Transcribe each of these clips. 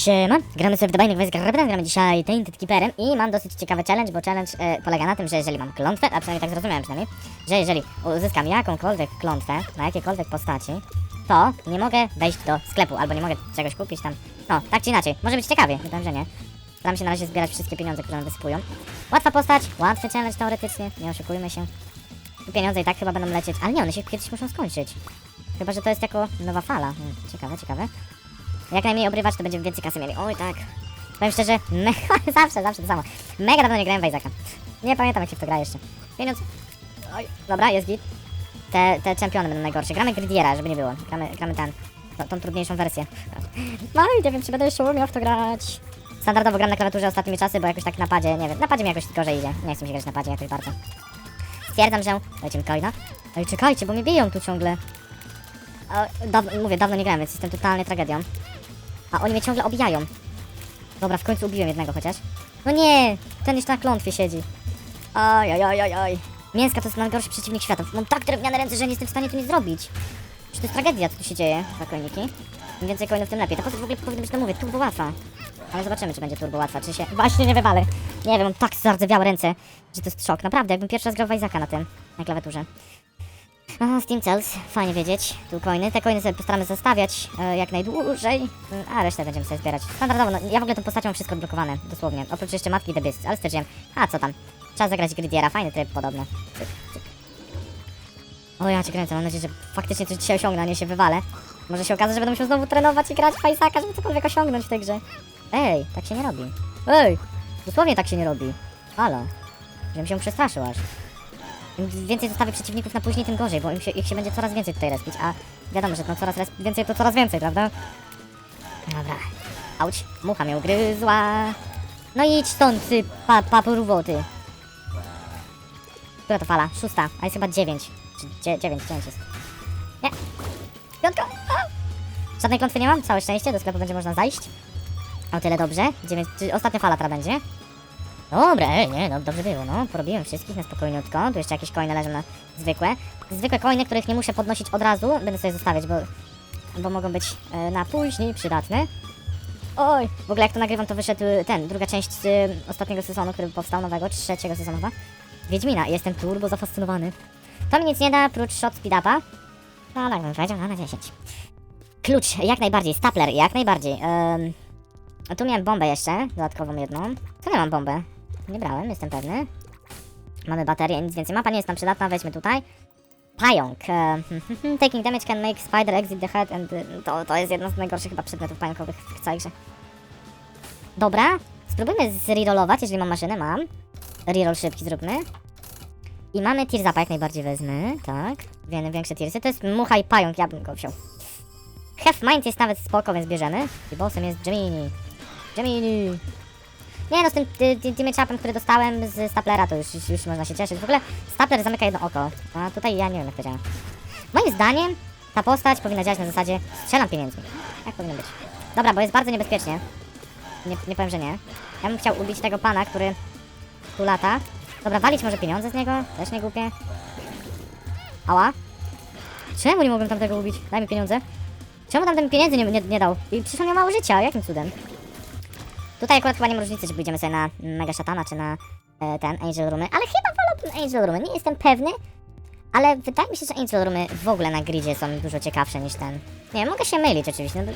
Siema, gramy sobie w of Isaac Rebellion, gramy dzisiaj Tainted Keeperem i mam dosyć ciekawy challenge, bo challenge e, polega na tym, że jeżeli mam klątwę, a przynajmniej tak zrozumiałem przynajmniej, że jeżeli uzyskam jakąkolwiek klątwę na jakiejkolwiek postaci, to nie mogę wejść do sklepu, albo nie mogę czegoś kupić tam, no, tak czy inaczej, może być ciekawie, nie powiem, że nie. Staram się na razie zbierać wszystkie pieniądze, które nam wysypują. Łatwa postać, łatwy challenge teoretycznie, nie oszukujmy się. Pieniądze i tak chyba będą lecieć, ale nie, one się kiedyś muszą skończyć. Chyba, że to jest jako nowa fala. Hmm, ciekawe, ciekawe. Jak najmniej obrywać, to będziemy więcej kasy mieli. Oj, tak. Powiem szczerze, me... zawsze, zawsze to samo. Mega dawno nie grałem w Isaaca. Nie pamiętam, jak się w to gra jeszcze. Pieniądz. Oj, dobra, jest git. Te, te czempiony będą najgorsze. Gramy Gridiera, żeby nie było. Gramy, gramy ten, tą, tą trudniejszą wersję. No i nie wiem, czy będę jeszcze umiał w to grać. Standardowo gram na klawiaturze ostatnimi czasy, bo jakoś tak na padzie, nie wiem, na padzie mi jakoś gorzej idzie. Nie chcę mi się grać na padzie jakoś bardzo. Stwierdzam, że... Dajcie mi coina. Ej, czekajcie, bo mnie biją tu ciągle. A, daw mówię, dawno nie grałem, więc jestem totalnie tragedią. A oni mnie ciągle obijają. Dobra, w końcu ubiłem jednego chociaż. No nie! Ten jeszcze na klątwie siedzi. Oj, oj, oj, oj, oj. Mięska to jest najgorszy przeciwnik świata. Mam tak drewniane ręce, że nie jestem w stanie tu nic zrobić. Czy to jest tragedia, co tu się dzieje, za coiniki? Im więcej coinów, tym lepiej. Ta postać w ogóle powinna być, no mówię, turbo łatwa. Ale zobaczymy, czy będzie turbo łatwa, czy się... Właśnie nie wywalę. Nie wiem, mam tak zardzewiałe ręce, że to jest szok. Naprawdę, jakbym pierwszy raz grał na tym, na klawiaturze. Aha, Steam Cells, fajnie wiedzieć. Tu coiny. Te coiny sobie postaramy zostawiać e, jak najdłużej, Mm, a resztę będziemy sobie zbierać. Standardowo, no, ja w ogóle tą postacią mam wszystko odblokowane, dosłownie. Oprócz jeszcze matki The Beast, ale stwierdziłem, a co tam, trzeba zagrać Gridiera, fajny tryb podobno. Cyk, cyk. O ja cię kręcę, mam nadzieję, że faktycznie coś dzisiaj osiągnę, a nie się wywalę. Może się okazać, że będę musiał znowu trenować i grać Isaaca, żeby cokolwiek osiągnąć w tej grze. Ej, tak się nie robi. Ej, dosłownie tak się nie robi. Halo, żebym się przestraszył aż. Im więcej zostawię przeciwników na później, tym gorzej, bo im się, ich się będzie coraz więcej tutaj respić, a wiadomo, że no coraz więcej to coraz więcej, prawda? Dobra. Auć, mucha mnie ugryzła. No idź stąd, ty pa. Która to fala? Szósta, a jest chyba dziewięć. Dzie, dziewięć, dziewięć jest. Nie. Piątka. Żadnej klątwy nie mam, całe szczęście, do sklepu będzie można zajść. O tyle dobrze. Dziewięć, ostatnia fala teraz będzie. Dobra, ej, nie, no dobrze było, no. Porobiłem wszystkich na spokojniutko. Tu jeszcze jakieś coiny leżą na zwykłe. Zwykłe coiny, których nie muszę podnosić od razu, będę sobie zostawiać, bo, bo mogą być e, na później przydatne. Oj, w ogóle jak to nagrywam, to wyszedł e, ten, druga część e, ostatniego sezonu, który powstał nowego, trzeciego sezonu. Wiedźmina, jestem turbo zafascynowany. To mi nic nie da, prócz shot speed upa. No, tak bym powiedział, no na 10. Klucz, jak najbardziej, stapler, jak najbardziej. Tu miałem bombę jeszcze, dodatkową jedną. Co ja mam bombę? Nie brałem, jestem pewny. Mamy baterię, nic więcej. Mapa nie jest nam przydatna, weźmy tutaj. Pająk. E, taking damage can make spider exit the head and... y, To, to jest jedna z najgorszych chyba przedmiotów pająkowych w całej grze. Dobra, spróbujmy zrerollować, jeżeli mam maszynę, mam. Reroll szybki zróbmy. I mamy tirzapa, jak najbardziej wezmę, tak. Większe tirsy. To jest mucha i pająk, ja bym go wziął. Hef Mind jest nawet spoko, więc bierzemy. I bossem jest Gemini. Gemini. Nie no, z tym ty- ty- tym chapem, który dostałem z Staplera, to już, już, można się cieszyć. W ogóle Stapler zamyka jedno oko, a tutaj ja nie wiem jak to działa. Moim zdaniem ta postać powinna działać na zasadzie strzelam pieniędzmi. Jak powinno być. Dobra, bo jest bardzo niebezpiecznie. Nie, nie powiem, że nie. Ja bym chciał ubić tego pana, który tu lata. Dobra, walić może pieniądze z niego? Też nie głupie. Ała. Czemu nie mogłem tamtego ubić? Daj mi pieniądze. Czemu tamten pieniędzy nie, nie, nie dał? I przecież on mało życia, jakim cudem? Tutaj akurat chyba nie ma różnicy, czy pójdziemy sobie na Mega Szatana, czy na e, ten Angel Roomy, ale chyba wolałbym Angel Roomy, nie jestem pewny, ale wydaje mi się, że Angel Roomy w ogóle na gridzie są dużo ciekawsze niż ten. Nie, mogę się mylić oczywiście, no,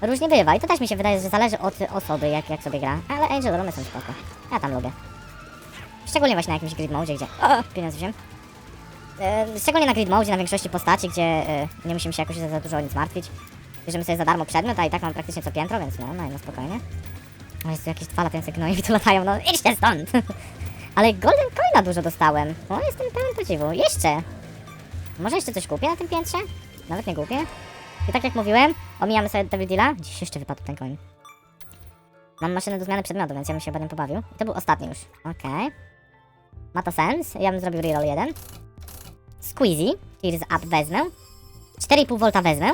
bo różnie bywa i to też mi się wydaje, że zależy od osoby, jak, jak sobie gra, ale Angel Roomy są spoko, ja tam lubię. Szczególnie właśnie na jakimś grid mode, gdzie... O, pieniądze wziąłem. E, szczególnie na grid mode, na większości postaci, gdzie e, nie musimy się jakoś za, za dużo o nic martwić. Bierzemy sobie za darmo przedmiot, a i tak mam praktycznie co piętro, więc no, no, no spokojnie. O, jest tu jakieś dwa latające gnoje tu latają, no idźcie stąd! Ale Golden Coina dużo dostałem. O, jestem pełen podziwu. Jeszcze! Może jeszcze coś kupię na tym piętrze? Nawet nie kupię. I tak jak mówiłem, omijamy sobie Devil Deala. Dziś jeszcze wypadł ten coin. Mam maszynę do zmiany przedmiotu, więc ja bym się będę pobawił. I to był ostatni już. Okej. Ma to sens. Ja bym zrobił reroll 1. Squeezy. Tears up wezmę. 4,5 V wezmę.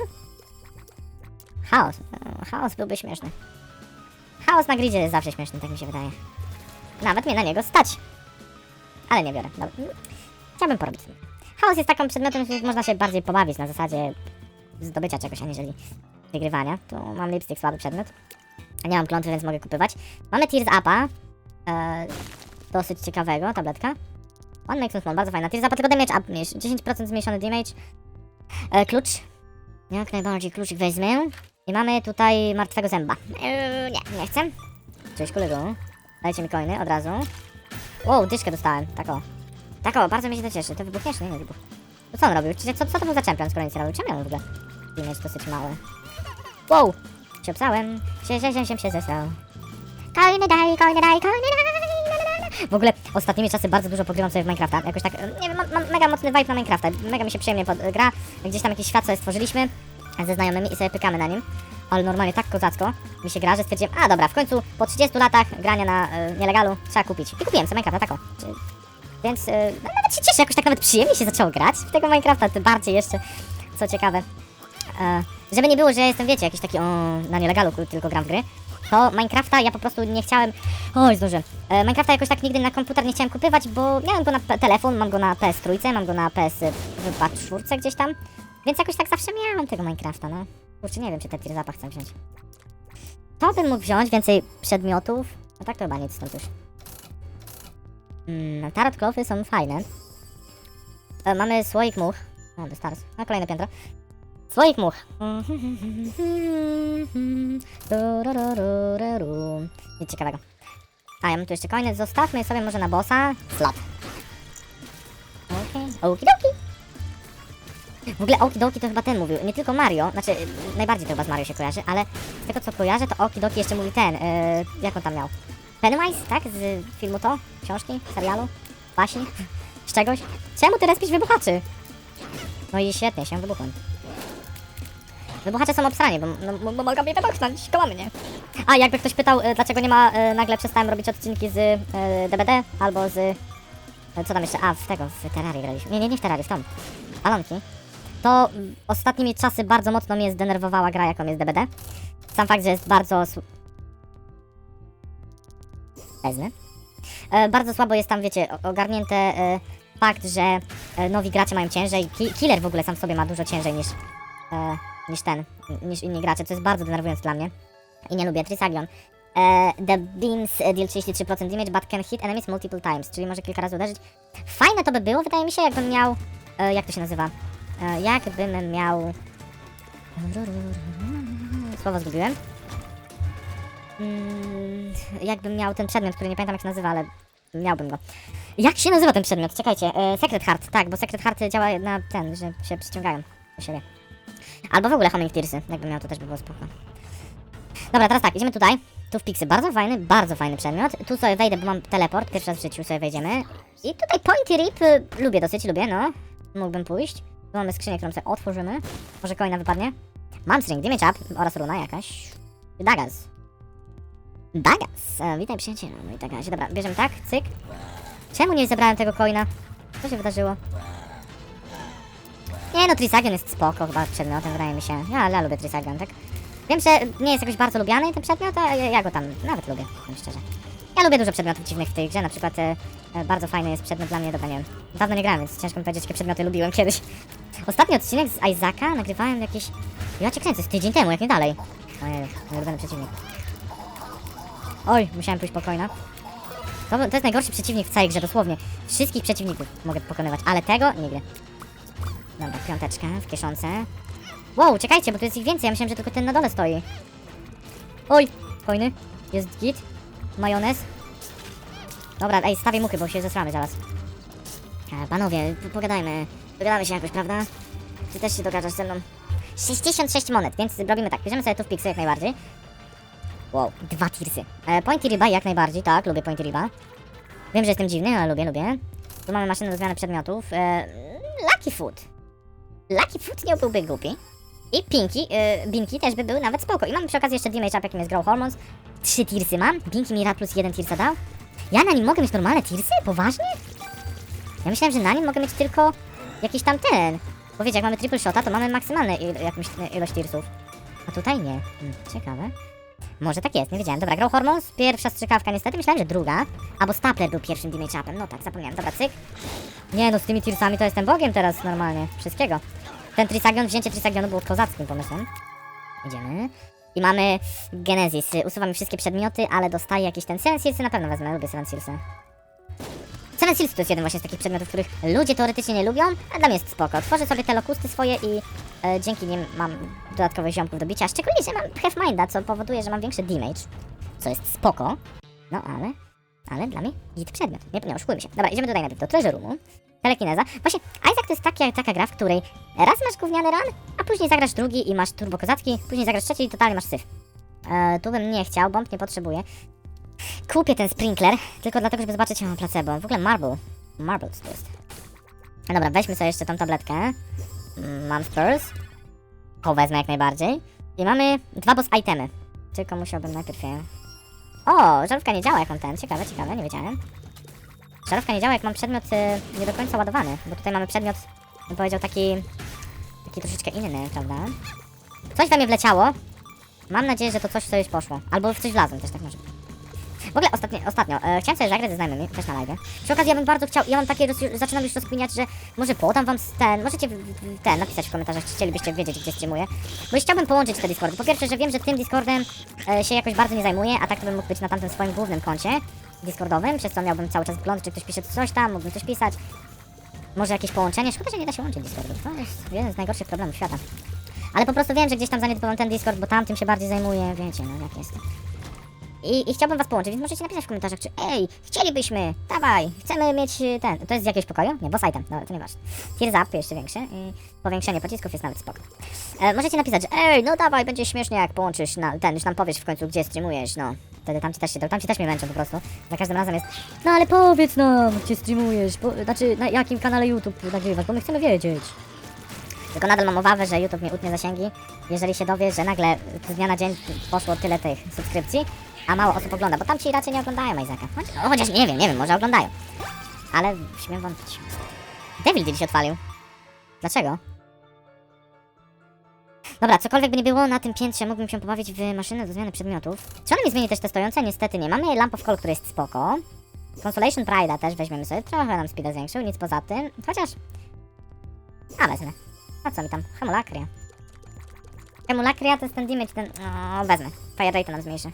Chaos. Chaos byłby śmieszny. Chaos na gridzie jest zawsze śmieszny, tak mi się wydaje. Nawet mnie na niego stać. Ale nie biorę. Dobra. Chciałbym porobić. Chaos jest taką przedmiotem, którym można się bardziej pobawić na zasadzie zdobycia czegoś, aniżeli wygrywania. Tu mam lipstick, słaby przedmiot. Nie mam klątwy, więc mogę kupywać. Mamy Tears Upa. E, dosyć ciekawego, tabletka. One makes small, bardzo fajna. Tears Upa tylko damage up, mniejszy. 10% zmniejszony damage. E, klucz. Jak najbardziej kluczyk weźmę. I mamy tutaj martwego zęba. E, nie, nie chcę. Cześć kolego. Dajcie mi coiny od razu. Wow, dyszkę dostałem, tak. Tak o, bardzo mnie się to cieszy. To wybuchniesz? Nie, nie wybuch. To co on robił? Co, co to był za champion, skoro nic nie robił? Czemu w ogóle? Damage dosyć mały. Wow! Się obsałem. Się, się, się, się, się zesrał. Kolejny daj, kolejny daj, kolejny daj. W ogóle ostatnimi czasy bardzo dużo pogrywam sobie w Minecrafta. Jakoś tak, e, nie wiem, mam, mam mega mocny vibe na Minecrafta. Mega mi się przyjemnie pod, gra. Gdzieś tam jakiś świat sobie stworzyliśmy ze znajomymi i sobie pykamy na nim. Ale normalnie tak kozacko mi się gra, że stwierdziłem, a dobra, w końcu po 30 latach grania na e, nielegalu trzeba kupić. I kupiłem sobie Minecrafta, tako. Więc e, no, nawet się cieszę, jakoś tak nawet przyjemnie się zaczęło grać w tego Minecrafta, tym bardziej jeszcze, co ciekawe. E, żeby nie było, że ja jestem, wiecie, jakiś taki o, na nielegalu tylko gram w gry, to Minecrafta ja po prostu nie chciałem. Oj, zdążyłem. E, Minecrafta jakoś tak nigdy na komputer nie chciałem kupywać, bo miałem go na telefon, mam go na PS3, mam go na PS chyba czwórce gdzieś tam. Więc jakoś tak zawsze miałem tego Minecrafta, no. Kurczę, nie wiem, czy te tier zapach chcę wziąć. To bym mógł wziąć więcej przedmiotów. No tak to chyba nic stąd już. Mm, tarot klofy są fajne. E, mamy słoik much. O, Stars. No, kolejne piętro. Słoik much. Nic ciekawego. A, ja mam tu jeszcze coiny. Zostawmy sobie może na bossa. Slot. Okej. Okay. Okidoki. W ogóle Okidoki to chyba ten mówił. Nie tylko Mario. Znaczy, najbardziej to chyba z Mario się kojarzy, ale z tego co kojarzę, to Okidoki jeszcze mówi ten. Yy, jak on tam miał? Pennywise, tak? Z filmu to? Książki? Serialu? Baśni? Z czegoś? Czemu ty respisz wybuchaczy? No i świetnie, się wybuchłem. Wybuchacze są obsrani, bo, no, bo, mogą mnie wybuchnąć koło mnie. A, jakby ktoś pytał, e, dlaczego nie ma, e, nagle przestałem robić odcinki z e, DBD albo z... E, co tam jeszcze? A, w tego, w Terrarii graliśmy. Nie, nie, nie w Terrarii, w tą. Balonki. To ostatnimi czasy bardzo mocno mnie zdenerwowała gra, jaką jest DBD. Sam fakt, że jest bardzo... Wezmę. E, bardzo słabo jest tam, wiecie, ogarnięte e, fakt, że e, nowi gracze mają ciężej. Ki killer w ogóle sam w sobie ma dużo ciężej niż, niż ten, niż inni gracze, co jest bardzo denerwujące dla mnie. I nie lubię. Trisagion. The beams deal 33% damage, but can hit enemies multiple times, czyli może kilka razy uderzyć. Fajne to by było, wydaje mi się, jakbym miał... Jak to się nazywa? E, jakbym miał... Słowo zgubiłem. Mm, jakbym miał ten przedmiot, który nie pamiętam jak się nazywa, ale miałbym go. Jak się nazywa ten przedmiot? Czekajcie. E, Secret Heart, tak, bo Secret Heart działa na ten, że się przyciągają do siebie. Albo w ogóle Homing Tearsy, jakbym miał, to też by było spoko. Dobra, teraz tak, idziemy tutaj. Tu w Pixy, bardzo fajny, bardzo fajny przedmiot. Tu sobie wejdę, bo mam teleport, pierwszy raz w życiu sobie wejdziemy. I tutaj Pointy Rip, y, lubię dosyć, lubię, no. Mógłbym pójść. Tu mamy skrzynię, którą sobie otworzymy. Może coina wypadnie. Mam string, damage up oraz runa jakaś. Dagas. Dagas. E, witaj przyjacielu, mój Dagasie. Dobra, bierzemy tak, cyk. Czemu nie zebrałem tego coina? Co się wydarzyło? Nie no, Trisagion jest spoko chyba przedmiotem, wydaje mi się. Ja, ja lubię Trisagion, tak? Wiem, że nie jest jakoś bardzo lubiany ten przedmiot, a ja, go tam nawet lubię, szczerze. Ja lubię dużo przedmiotów dziwnych w tej grze, na przykład e, e, bardzo fajny jest przedmiot dla mnie, dobra, nie wiem. Dawno nie grałem, więc ciężko mi powiedzieć, jakie przedmioty lubiłem kiedyś. Ostatni odcinek z Isaaca nagrywałem jakieś... Ja cię kręcę, z tydzień temu, jak nie dalej. Ojej, ulubiony przeciwnik. Oj, musiałem pójść po coina. To, to jest najgorszy przeciwnik w całej grze, dosłownie. Wszystkich przeciwników mogę pokonywać, ale tego nigdy. Dobra, piąteczka w kieszonce. Wow, czekajcie, bo tu jest ich więcej. Ja myślałem, że tylko ten na dole stoi. Oj, fajny. Jest git. Majonez. Dobra, ej, stawię muchy, bo się zesramy zaraz. E, panowie, pogadajmy. Dogadamy się jakoś, prawda? Ty też się dogadasz ze mną. 66 monet, więc robimy tak. Bierzemy sobie tu w pixy jak najbardziej. Wow, dwa tirsy. E, pointy riba jak najbardziej, tak, lubię pointy riba. Wiem, że jestem dziwny, ale lubię, lubię. Tu mamy maszynę do zmiany przedmiotów. E, Lucky Food. Lucky Food nie byłby głupi. I Pinky, yy, Binky też by był nawet spoko. I mamy przy okazji jeszcze damage up, jakim jest Grow Hormones. Trzy tirsy mam. Binky mi rad plus jeden tirsa dał. Ja na nim mogę mieć normalne tirsy? Poważnie? Ja myślałem, że na nim mogę mieć tylko jakiś tam ten. Bo wiecie, jak mamy triple shota, to mamy maksymalne il jakąś e, ilość tirsów. A tutaj nie. Hmm, ciekawe. Może tak jest, nie wiedziałem. Dobra, Grow Hormones, pierwsza strzykawka niestety, myślałem, że druga. Albo Stapler był pierwszym damage upem. No tak, zapomniałem. Dobra, cyk. Nie no, z tymi tirsami to jestem bogiem teraz normalnie. Wszystkiego. Ten Trisagion, wzięcie Trisagionu było kozackim pomysłem. Idziemy. I mamy Genesis. Usuwam wszystkie przedmioty, ale dostaję jakiś ten Seven Sealsy na pewno wezmę, lubię Seven Sealsy. Seven Seals to jest jeden właśnie z takich przedmiotów, których ludzie teoretycznie nie lubią, a dla mnie jest spoko. Tworzę sobie te lokusty swoje i e, dzięki nim mam dodatkowych ziomków do bicia. Szczególnie, że mam Half Minda, co powoduje, że mam większy damage, co jest spoko. No ale, ale dla mnie git przedmiot. Nie, nie oszukujmy się. Dobra, idziemy tutaj najpierw do Treasure Roomu. Telekineza. Właśnie, Isaac to jest taka, taka gra, w której raz masz gówniany run, a później zagrasz drugi i masz turbo kozacki, później zagrasz trzeci i totalnie masz syf. E, tu bym nie chciał, bomb nie potrzebuję. Kupię ten sprinkler, tylko dlatego, żeby zobaczyć, czy mam placebo. W ogóle marble. Marble to jest? No dobra, weźmy sobie jeszcze tą tabletkę. Mm, Mam spurs. To wezmę jak najbardziej. I mamy dwa boss itemy. Tylko musiałbym najpierw je... O, żarówka nie działa jak mam ten. Ciekawe, ciekawe, nie wiedziałem. Żarówka nie działa jak mam przedmiot y, nie do końca ładowany, bo tutaj mamy przedmiot, bym powiedział, taki... Taki troszeczkę inny, prawda? Coś we mnie wleciało. Mam nadzieję, że to coś coś poszło. Albo w coś wlazłem, też tak może. W ogóle ostatnio, ostatnio e, chciałem sobie zagrać ze znajomymi, też na live. Przy okazji ja bym bardzo chciał, ja mam takie, roz, zaczynam już rozkminiać, że może podam wam ten, możecie ten, napisać w komentarzach, czy chcielibyście wiedzieć, gdzie streamuję. Bo chciałbym połączyć te Discordy. Po pierwsze, że wiem, że tym Discordem e, się jakoś bardzo nie zajmuję, a tak to bym mógł być na tamtym swoim głównym koncie Discordowym, przez co miałbym cały czas wgląd, czy ktoś pisze coś tam, mógłbym coś pisać. Może jakieś połączenie, szkoda, że nie da się łączyć Discordów. To jest jeden z najgorszych problemów świata. Ale po prostu wiem, że gdzieś tam zaniedbywałem ten Discord, bo tam tym się bardziej zajmuję, wiecie, no jak jest. I, I chciałbym was połączyć, więc możecie napisać w komentarzach, czy ej, chcielibyśmy, dawaj, chcemy mieć y, ten, to jest z jakiegoś pokoju? Nie, boss item, no to nieważne. Tears up jeszcze większy i powiększenie pocisków jest nawet spoko. E, możecie napisać, że ej, no dawaj, będzie śmiesznie jak połączysz na, ten, już nam powiesz w końcu, gdzie streamujesz, no. Wtedy tamci też się, tamci też mnie męczą po prostu. Za każdym razem jest, no ale powiedz nam, gdzie streamujesz, po, znaczy na jakim kanale YouTube nagrywasz, bo my chcemy wiedzieć. Tylko nadal mam obawę, że YouTube mi utnie zasięgi, jeżeli się dowie, że nagle z dnia na dzień poszło tyle tych subskrypcji, a mało osób ogląda, bo tam ci raczej nie oglądają Isaaca. Choć, no, chociaż nie wiem, nie wiem, może oglądają. Ale śmiem wątpić. Devil Deal się odpalił. Dlaczego? Dobra, cokolwiek by nie było, na tym piętrze mógłbym się pobawić w maszynę do zmiany przedmiotów. Czy ona mi zmieni też te stojące? Niestety nie. Mamy Lamp of Call, który jest spoko. Consolation Pride'a też weźmiemy sobie. Trochę nam speeda zwiększył, nic poza tym. Chociaż... A, wezmę. A co mi tam? Hemulakria. Hemulakria to jest ten damage, ten... O, wezmę. Fire rate nam zmniejszy.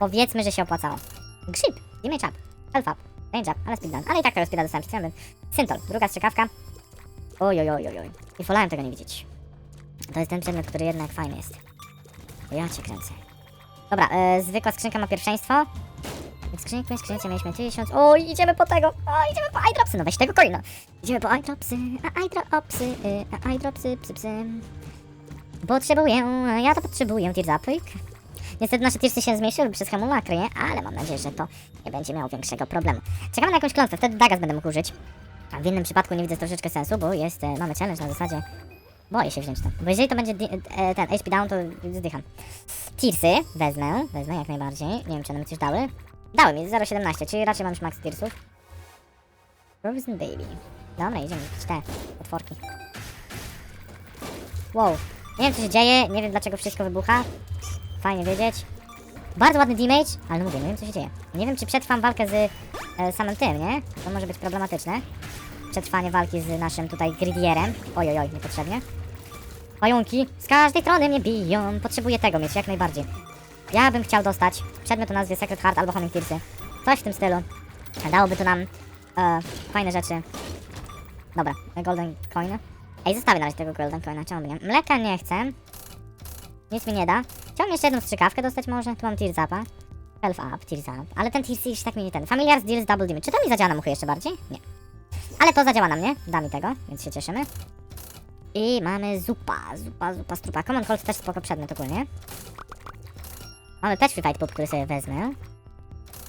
Powiedzmy, że się opłacało. Grzyb. Damage up. Health. Range up. Ale speed down. Ale i tak tego speeda dostałem przed chwilą. Syntol. Druga strzykawka. Oj, oj, oj, oj. I wolałem tego nie widzieć. To jest ten przedmiot, który jednak fajny jest. Ja cię kręcę. Dobra, e, zwykła skrzynka ma pierwszeństwo. W skrzynce, w skrzynce mieliśmy 1000. Oj, idziemy po tego. O, idziemy po eyedropsy. No weź tego coina. Idziemy po eyedropsy, a eyedropsy, y, a eyedropsy, psy, psy. Potrzebuję, ja to potrzebuję, tears. Niestety nasze tearsy się zmniejszyły przez hemulakryję, ale mam nadzieję, że to nie będzie miało większego problemu. Czekamy na jakąś klątwę, wtedy Dagas będę mógł użyć. A w innym przypadku nie widzę troszeczkę sensu, bo jest, e, mamy challenge na zasadzie... Boję się wziąć to, bo jeżeli to będzie e, ten HP down, to zdycham. Tearsy wezmę, wezmę jak najbardziej. Nie wiem, czy one mi coś dały. Dały mi 0,17, czyli raczej mam już max tearsów. Frozen Baby. Dobra, idziemy kupić te potworki. Wow. Nie wiem co się dzieje, nie wiem dlaczego wszystko wybucha. Fajnie wiedzieć. Bardzo ładny damage, ale no mówię, nie wiem co się dzieje. Nie wiem czy przetrwam walkę z e, samym tym, nie? To może być problematyczne. Przetrwanie walki z naszym tutaj gridierem. Oj, oj, niepotrzebnie. Pająki z każdej strony mnie biją. Potrzebuję tego mieć jak najbardziej. Ja bym chciał dostać przedmiot o nazwie Secret Heart albo Homing Tearsy. Coś w tym stylu. Dałoby to nam e, fajne rzeczy. Dobra, Golden Coin. Ej, zostawię na razie tego Golden Coina, czemu nie? Mleka nie chcę. Nic mi nie da. Chciałbym jeszcze jedną strzykawkę dostać może. Tu mam Tears Upa. Health Up, Tears Up. Ale ten Tears już tak mi nie ten. Familiar Deals Double Damage. Czy to mi zadziała na muchy jeszcze bardziej? Nie. Ale to zadziała na mnie. Da mi tego, więc się cieszymy. I mamy zupa, zupa, zupa, strupa. Common Cold też spoko przedmiot ogólnie. Mamy Fight Pup, który sobie wezmę.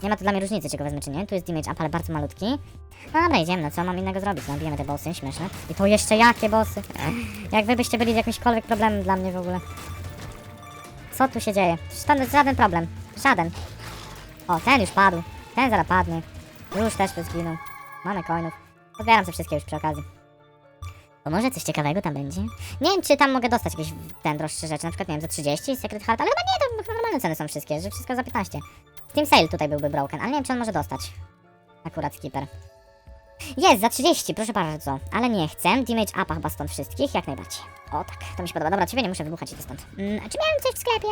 Nie ma to dla mnie różnicy, czy go wezmę, czy nie. Tu jest damage up, ale bardzo malutki. No dobra, idziemy, no co mam innego zrobić? No, bijemy te bossy, śmieszne. I to jeszcze jakie bossy? Jak wy byście byli jakimśkolwiek problemem dla mnie w ogóle. Co tu się dzieje? Tam jest żaden problem. Żaden. O, ten już padł. Ten zaraz padnie. Już też by zginął. Mamy coinów. Odbieram te wszystkie już przy okazji. Bo może coś ciekawego tam będzie? Nie wiem, czy tam mogę dostać jakieś ten droższe rzeczy, na przykład, nie wiem, za 30 Secret Heart, ale chyba nie, to normalne ceny są wszystkie, że wszystko za 15. Steam Sale tutaj byłby broken, ale nie wiem, czy on może dostać. Akurat Skipper. Jest, za 30, proszę bardzo. Ale nie chcę. Damage upa chyba stąd wszystkich, jak najbardziej. O tak, to mi się podoba. Dobra, ciebie nie muszę wybuchać, idę stąd. Mm, Czy miałem coś w sklepie?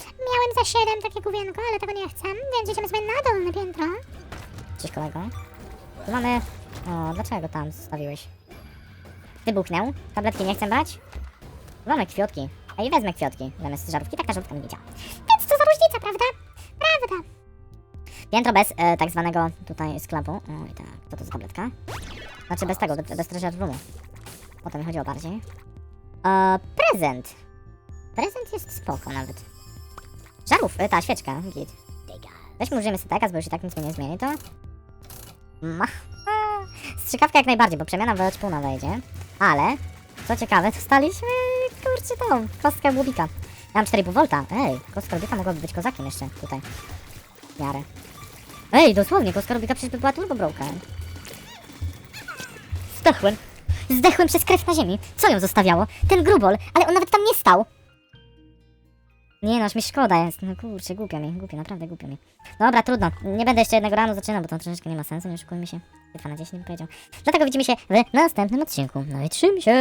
Miałem za 7 takie główienko, ale tego nie chcę, więc idziemy sobie na dolne piętro. cześć kolego. Tu mamy... O, dlaczego tam zostawiłeś? Wybuchnę. Tabletki nie chcę brać? Mamy kwiotki. Ej, wezmę kwiotki zamiast żarówki. Tak ta żarówka mi nie działa. Więc co za różnica, prawda? Prawda. Piętro bez e, tak zwanego tutaj sklepu. O i tak, co to za tabletka? Znaczy bez tego, bez, bez treasure. O to mi chodziło bardziej. E, prezent. Prezent jest spoko nawet. Żarów, e, ta świeczka, git. Weźmy użyjemy setekas, bo już i tak nic mi nie zmieni, to... Ma. Strzykawka jak najbardziej, bo przemiana w szpuna wejdzie. Ale, co ciekawe, dostaliśmy, kurczę tą, kostkę głubika. Ja mam 4,5 volta. Ej, kostka głubika mogłaby być kozakiem jeszcze tutaj. W miarę. Ej, dosłownie, kostka Rubika przecież by była turbo broken. Zdechłem. Zdechłem przez krew na ziemi. Co ją zostawiało? Ten grubol, ale on nawet tam nie stał. Nie no, aż mi szkoda jest. No kurczę, głupio mi, głupio, naprawdę głupio mi. Dobra, trudno. Nie będę jeszcze jednego ranu zaczynał, bo to troszeczkę nie ma sensu, nie oszukujmy się. 2 na 10 bym powiedział. Dlatego widzimy się w następnym odcinku. No i trzym się!